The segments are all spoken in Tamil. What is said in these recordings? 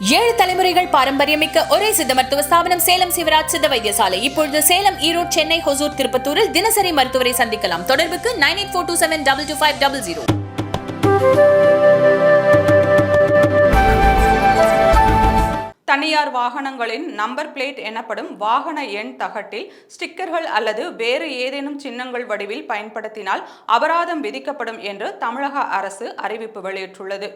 ஏழு தலைமுறைகள் பாரம்பரியமிக்க ஒரே சித்த மருத்துவ ஸ்தாபனம் சேலம் சிவராஜ் சித்த வைத்தியசாலை. இப்பொழுது சேலம் ஈரோடு சென்னை ஹொசூர் திருப்பத்தூரில் தினசரி மருத்துவரை சந்திக்கலாம். தொடர்புக்கு nine eight four two seven double two five double zero. தனியார் வாகனங்களின் நம்பர் பிளேட் எனப்படும் வாகன எண் தகட்டில் ஸ்டிக்கர்கள் அல்லது வேறு ஏதேனும் சின்னங்கள் வடிவில் பயன்படுத்தினால் அபராதம் விதிக்கப்படும் என்று தமிழக அரசு அறிவிப்பு வெளியிட்டுள்ளது.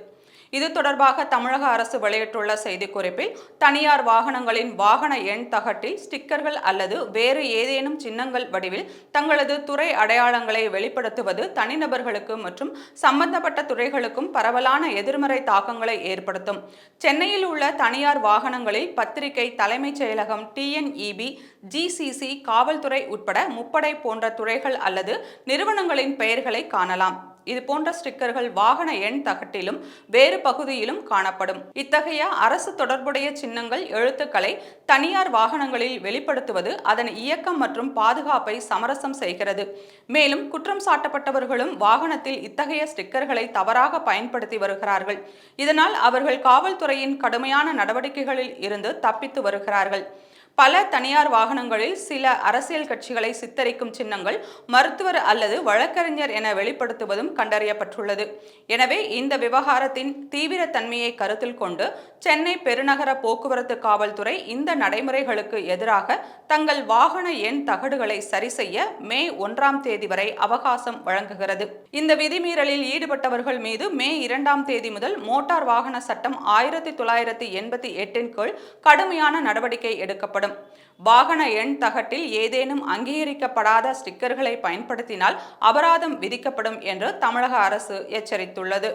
இது தொடர்பாக தமிழக அரசு வெளியிட்டுள்ள செய்திக்குறிப்பில் தனியார் வாகனங்களின் வாகன எண் தகட்டில் ஸ்டிக்கர்கள் அல்லது வேறு ஏதேனும் சின்னங்கள் வடிவில் தங்களது துறை அடையாளங்களை வெளிப்படுத்துவது தனிநபர்களுக்கு மற்றும் சம்பந்தப்பட்ட துறைகளுக்கும் பரவலான எதிர்மறை தாக்கங்களை ஏற்படுத்தும். சென்னையில் உள்ள தனியார் வாகனங்களில் பத்திரிகை தலைமைச் செயலகம் டிஎன்இபி ஜிசிசி காவல்துறை உட்பட முப்படை போன்ற துறைகள் அல்லது நிறுவனங்களின் பெயர்களை காணலாம். இது போன்ற ஸ்டிக்கர்கள் வாகன எண் தகட்டிலும் வேறு பகுதியிலும் காணப்படும். இத்தகைய அரசு தொடர்புடைய சின்னங்கள் எழுத்துக்களை தனியார் வாகனங்களில் வெளிப்படுத்துவது அதன் இயக்கம் மற்றும் பாதுகாப்பை சமரசம் செய்கிறது. மேலும் குற்றம் சாட்டப்பட்டவர்களும் வாகனத்தில் இத்தகைய ஸ்டிக்கர்களை தவறாக பயன்படுத்தி வருகிறார்கள். இதனால் அவர்கள் காவல்துறையின் கடுமையான நடவடிக்கைகளில் இருந்து தப்பித்து வருகிறார்கள். பல தனியார் வாகனங்களில் சில அரசியல் கட்சிகளை சித்தரிக்கும் சின்னங்கள் மருத்துவர் அல்லது வழக்கறிஞர் என வெளிப்படுத்துவதும் கண்டறியப்பட்டுள்ளது. எனவே இந்த விவகாரத்தின் தீவிர தன்மையை கருத்தில் கொண்டு சென்னை பெருநகர போக்குவரத்து காவல்துறை இந்த நடைமுறைகளுக்கு எதிராக தங்கள் வாகன எண் தகடுகளை சரி செய்ய மே ஒன்றாம் தேதி வரை அவகாசம் வழங்குகிறது. இந்த விதிமீறலில் ஈடுபட்டவர்கள் மீது மே இரண்டாம் தேதி முதல் மோட்டார் வாகன சட்டம் ஆயிரத்தி தொள்ளாயிரத்தி எண்பத்தி எட்டின் கீழ் கடுமையான நடவடிக்கை எடுக்கப்படும். வாகன எண் தகட்டில் ஏதேனும் அங்கீகரிக்கப்படாத ஸ்டிக்கர்களை பயன்படுத்தினால் அபராதம் விதிக்கப்படும் என்று தமிழக அரசு எச்சரித்துள்ளது.